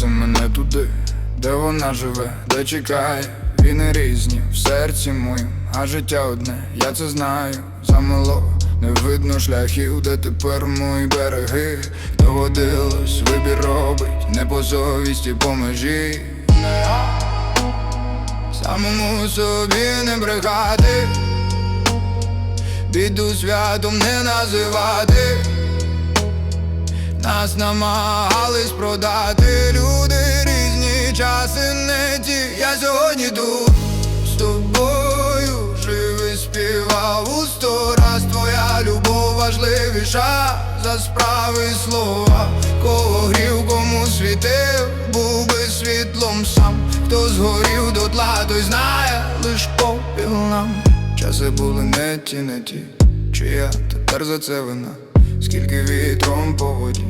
понесе мене туди, де вона живе, де чекає. Війни різні в серці моїм, а життя одне, я це знаю, замело, не видно шляхів, де тепер мої береги. Доводилось, вибір робить, не по совісті, по межі. Самому собі не брехати, біду святом не називати. Нас намагались продати люди різні часи не ті. Я сьогодні тут з тобою живий співав у сто раз твоя любов важливіша за справи слова. Кого грів, кому світив, був би світлом сам. Хто згорів дотла, той знає, лиш попіл нам. Часи були не ті, не ті, чия тепер за це вина, скільки вітром по воді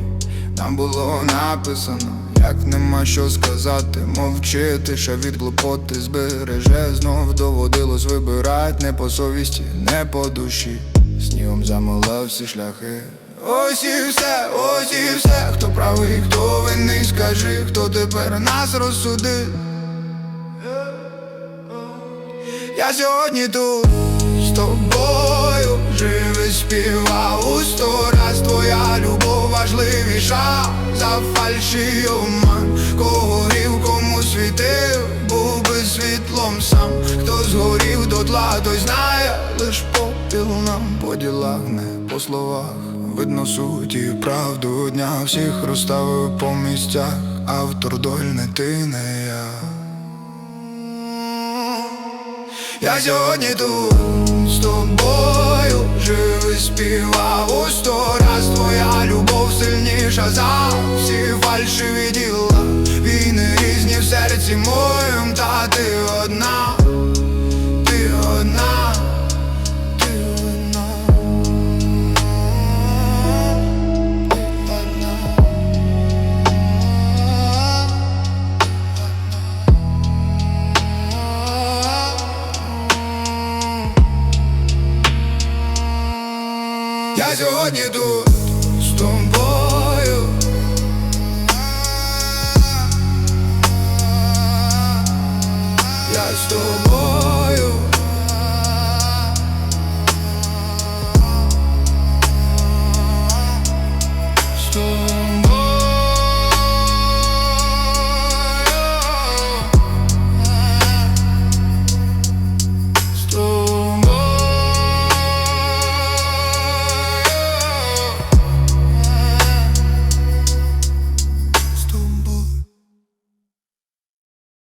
нам було написано, як нема що сказати, мовчити, що від клопоти збереже, знов доводилось вибирать не по совісті, не по душі. Снігом замила всі шляхи. Ось і все, ось і все, хто правий, хто винний, скажи, хто тепер нас розсудив. Я сьогодні тут з тобою живий співав важливіша за фальші обман. Кого грів, кому світив, був би світлом сам. Хто згорів дотла, той знає, лиш попіл нам по ділах, не по словах. Видно суть і правду дня всіх розставив по місцях. Автор доль не ти, не я. Я сьогодні тут з тобою живий співав у сто раз любов сильніша за всі фальшиві діла Війни різні в серці моїм, та ти одна, ти одна, ти одна, ти одна. Я сьогодні тут